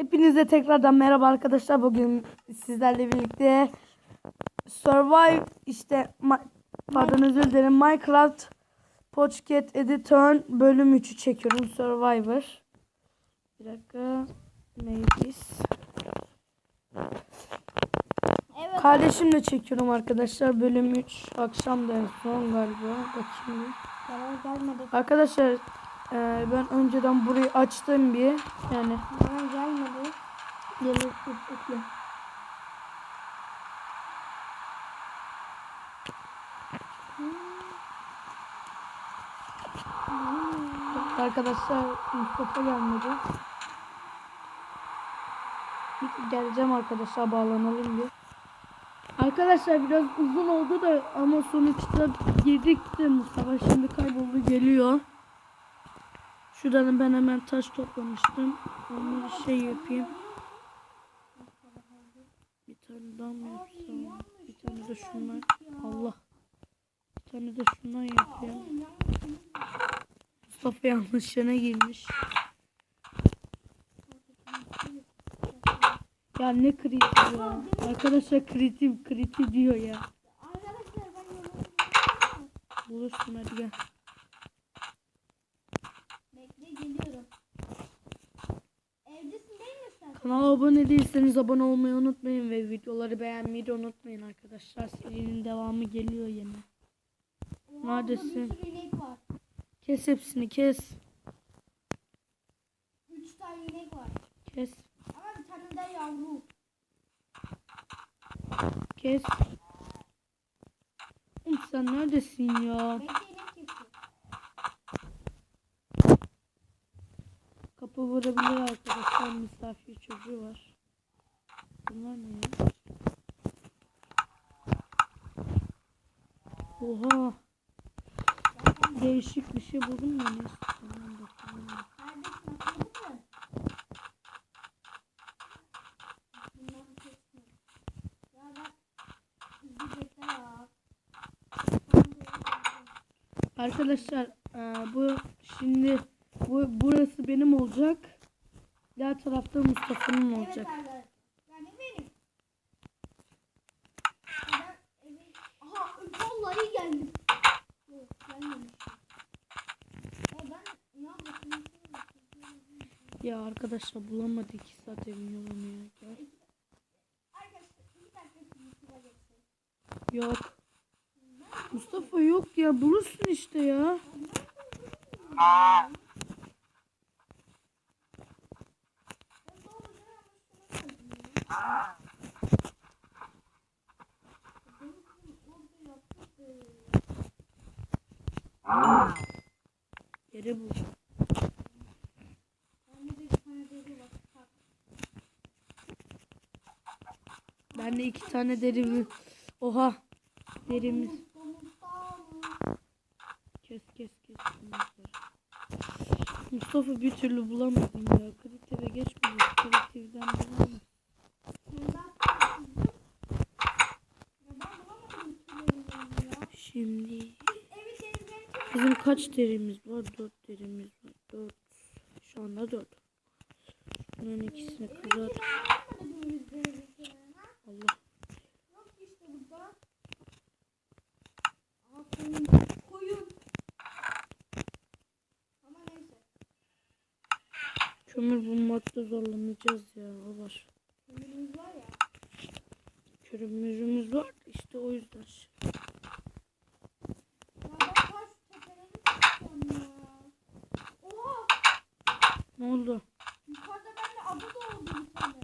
Hepinize tekrardan merhaba arkadaşlar. Bugün sizlerle birlikte Survive işte pardon özür dilerim Minecraft Pocket Editor bölüm 3'ü çekiyorum Survivor. Bir dakika. Neydi? Evet. Kardeşimle çekiyorum arkadaşlar bölüm 3 akşam da en son galiba. Bakayım. Arkadaşlar e, ben önceden burayı açtım bir yani Bana gelmedi. Gelir bekle. Arkadaşlar Mustafa gelmedi. Geleceğim arkadaşlar bağlanalım bir. Arkadaşlar biraz uzun oldu da ama sonuçta girdik de Mustafa şimdi kayboldu geliyor. Şuradan ben hemen taş toplamıştım. Onları şey yapayım. Bir tane daha mı yapsam? Bir tane de şunlar. Allah. Bir tane de şundan yapayım. Mustafa yanlış yana girmiş. Ya ne kritik ya. Arkadaşlar kritik kritik diyor ya. Bulursun hadi gel. Kanala abone değilseniz abone olmayı unutmayın ve videoları beğenmeyi de unutmayın arkadaşlar. Serinin devamı geliyor yine. Neredesin? Kes hepsini kes. Üç tane inek var. Kes. Ama bir tane de yavru. Kes. Oğlum sen neredesin ya? Bekle inek kesiyor. Kapı vurabilir arkadaşlar. Misafir çocuğu var. Bunlar ne ya? Oha. Değişik bir şey buldum ya. Neyse. Tamam, bakalım. Arkadaşlar bu şimdi bu burası benim olacak. Diğer tarafta Mustafa'nın Evet olacak. arkadaşlar. Yani benim. Ben evin... Aha vallahi geldim. Yok gelmemiş. Ya arkadaşlar bulamadı iki saat evin yolunu ya. Gel. Yok. Mustafa yok ya bulursun işte ya. Yere bul. Ben de iki tane derimi. Oha. Derimiz. Kes kes kes. Mustafa bir türlü bulamadım ya. Kreative geçmiyor. Kreativden bulamam. Şimdi bizim kaç derimiz var? Dört derimiz var. Dört. Şu anda dört. Bunun ikisini kırar. Allah. Koyun. Ama neyse. Kömür bulmakta zorlanacağız ya. O var. Kömürümüz var ya. Kömürümüz var. İşte o yüzden. Ya ben taş tepeleri tutuyorum ya. Oha! Ne oldu? Yukarıda bende adı da oldu bir tane.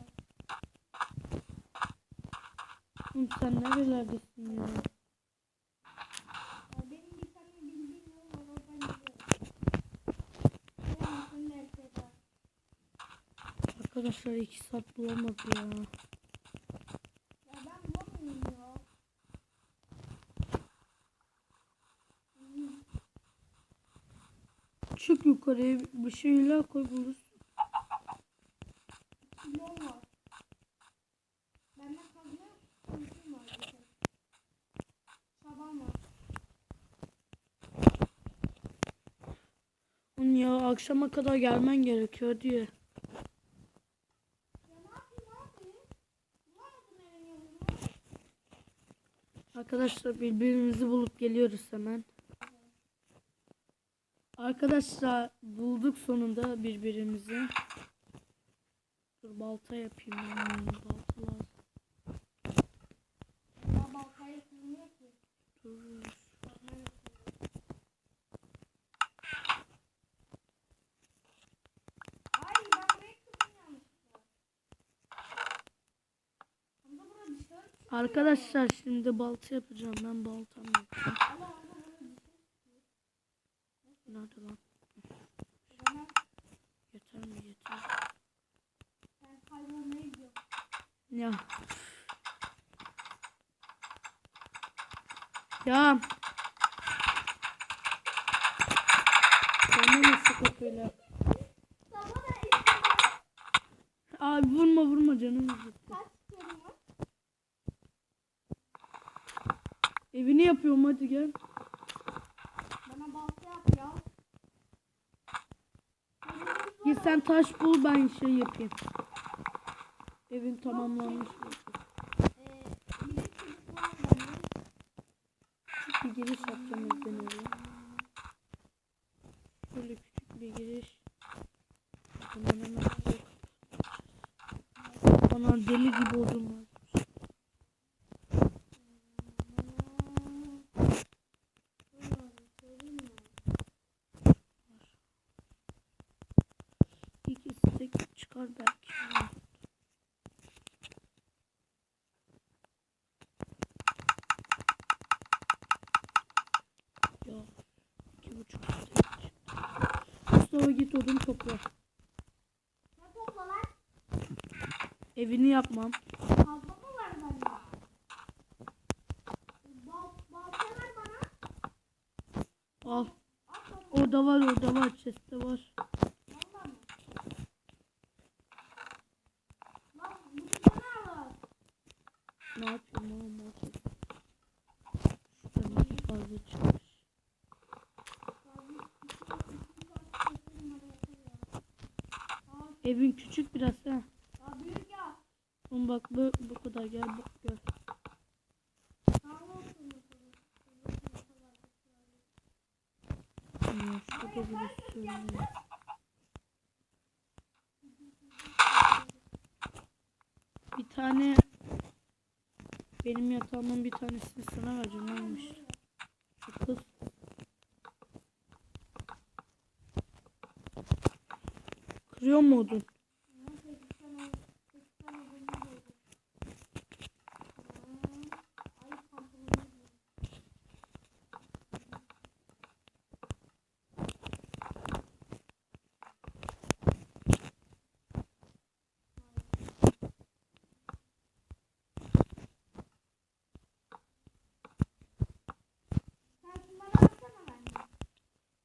Oğlum sen nerelerdesin ya? De. Arkadaşlar iki saat bulamadı. Ya Çık yukarıya bir şeyler koy bulursun. ya akşama kadar gelmen gerekiyor diye. Arkadaşlar birbirimizi bulup geliyoruz hemen. Arkadaşlar bulduk sonunda birbirimizi. Dur balta yapayım ben. Balta lazım. Ya baltayı kırmıyor ki. Dur. Arkadaşlar şimdi balta yapacağım. Ben baltam yok. Ama orada burada dışarı çıkıyor. Nerede lan? Yeter mi yeter? ben. Ya. Ya. Sabah da istiyorum. Abi vurma vurma canım gitti. Evini yapıyorum hadi gel. Bana balta yap ya. Git sen taş bul ben şey yapayım. Evin tamamlanmış. Ee, bir de çocuk var bende. Küçük bir giriş yapacağım evden eve. Böyle küçük bir giriş. Hemen hemen şuraya Ana deli gibi odun var. İkisi de çıkar belki. Ya iki buçuk istek. Mustafa git odun topla. Ne topla lan? Evini yapmam. Fazla mı var bende? Bal, balta ver bana. Al. Orada var orada var. Chest'te var. Valla mı? Lan burada ne var? Ne yapayım oğlum? Ne yapayım? Şuradan iki fazla çıkmış. Evin küçük biraz ha. Ya büyük ya. Oğlum bak bu, bu kadar gel bak gel. Şurada bir sürü. Bir tane benim yatağımın bir tanesini sana vereceğim neymiş? Şu kız. Kırıyor mu?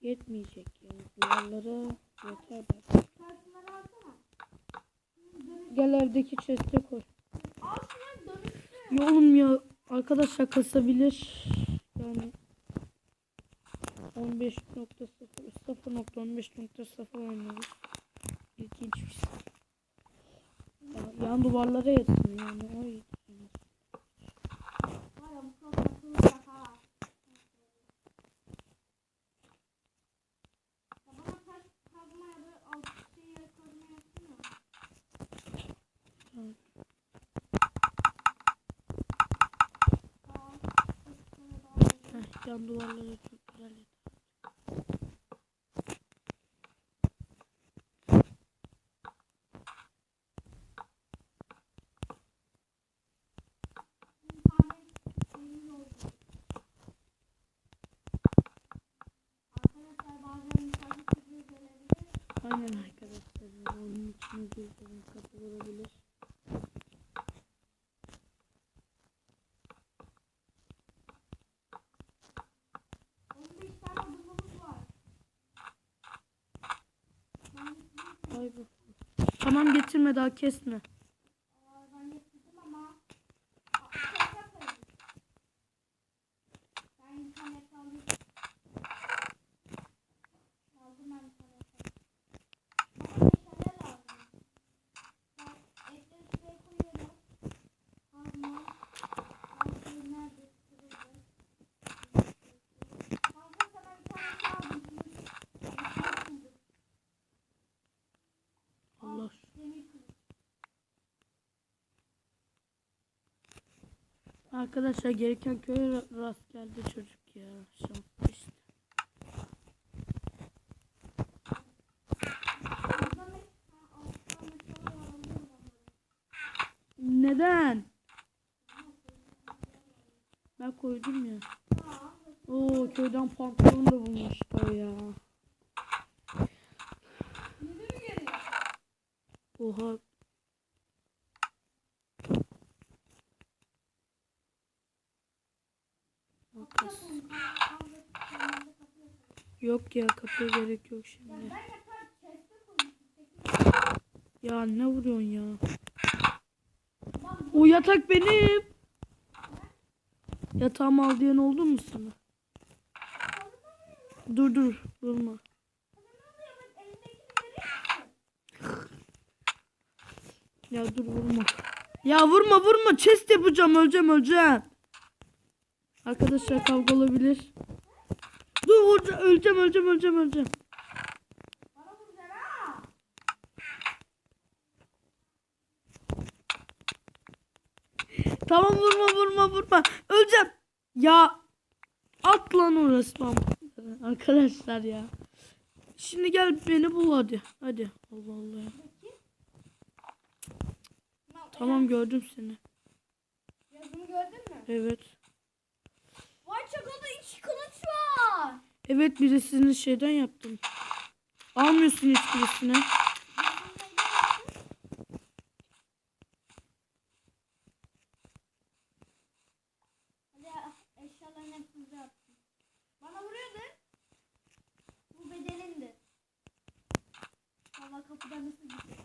Yetmeyecek yani. Duvarlara yeter belki. Gel evdeki chest'e koy. Ya oğlum ya arkadaşlar kasabilir. Yani 15.0 0.15.0 oynuyoruz. İlginç bir şey. Ya, yan duvarlara yetsin yani o yetsin. Tamam. Heh, yan duvarlara çok güzel. Aynen arkadaşlar. Onun içine girdiğim kapı olabilir. Onun beş tane odunumuz var. Ben getirdim. Ay bu. Tamam getirme daha kesme. Aa, ben getirdim ama. Aa, çok yaparım. Ben internet alayım. Aldım ben internet Ama meşale lazım. Ben etleri şuraya koyuyorum. Kazma. Kazmayı nerede? Şurada Arkadaşlar gereken köye ra- rast geldi çocuk ya. Şanslı işte. Neden? Ben koydum ya. Oo köyden pantolon da bulmuşlar ya. Oha. Yok ya kapıya gerek yok şimdi. Ya ne vuruyorsun ya? O yatak benim. Yatağımı al diyen oldu mu sana? Dur dur vurma. Ya dur vurma. Ya vurma vurma chest yapacağım öleceğim öleceğim. Arkadaşlar kavga olabilir. Vurca öleceğim öleceğim öleceğim öleceğim. Tamam vurma vurma vurma. Öleceğim. Ya at lan orası lan. Arkadaşlar ya. Şimdi gel beni bul hadi. Hadi. Allah Allah. ya. Tamam gördüm seni. Yazımı gördün mü? Evet. Vay çakalda iki kılıç var. Evet birisini şeyden yaptım. Almıyorsun hiçbirisini. Attım. Bana kapıdan nasıl gitti?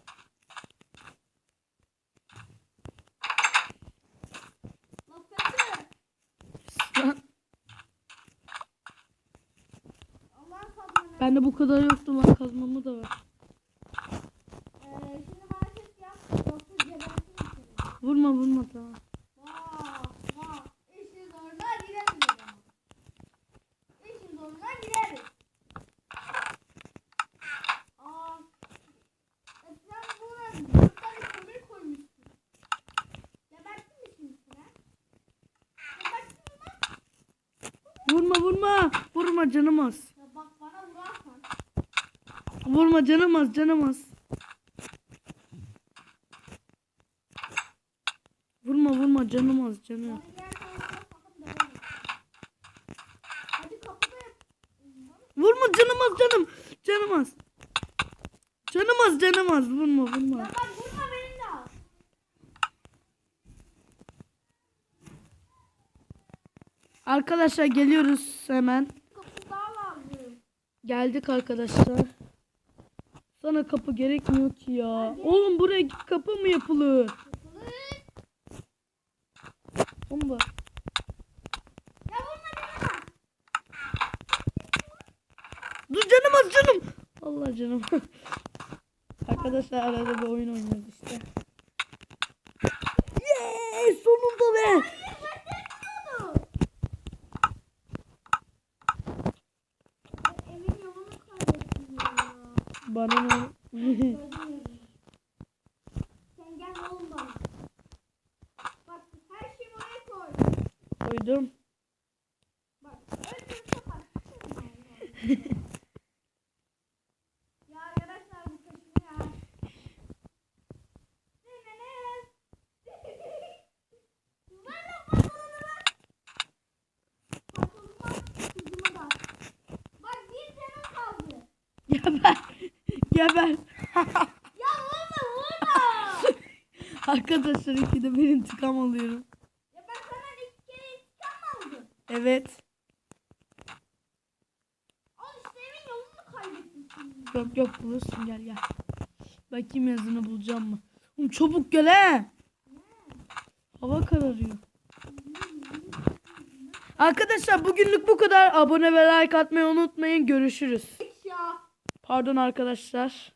Lan kötü. Lan, Allah'ın kazmanı. Bende bu kadar yoktu lan kazmamı da var. Vurma vurma tamam. Vurma vurma. Vurma canım az. Ya bak bana vurarsan. Vurma canım az canım az. Vurma vurma canım az canım. Vurma canım az canım. Canım az. Canım az canım az. Vurma vurma. Ya bak vurma beni de al. Arkadaşlar geliyoruz hemen. Geldik arkadaşlar. Sana kapı gerekmiyor ki ya. Oğlum buraya kapı mı yapılır? Kapılı. Oğlum bak. Ya vurma. Dur canım az canım. Allah canım. Arkadaşlar arada bir oyun oynuyoruz işte. Yes sonunda be. Evin yolunu kaybettim ya. Bana ne? Gördüm Sen gel oğlum bana. Bak her şeyi oraya koy. Koydum. Bak öldürse bak. ya arkadaşlar bu kaşınıyor. ya. Ne ne ne? Ver lan pantolonu ver. Pantolonu bak. Kızıma da. Bak bir tane kaldı. Geber. Geber. Ya vurma vurma. Arkadaşlar ikide bir intikam alıyorum. ya ben sana iki kere intikam mı aldım? Evet. Yok yok bulursun gel gel. Bakayım yazını bulacağım mı? Oğlum çabuk gel he. Hava kararıyor. Arkadaşlar bugünlük bu kadar. Abone ve like atmayı unutmayın. Görüşürüz. Pardon arkadaşlar.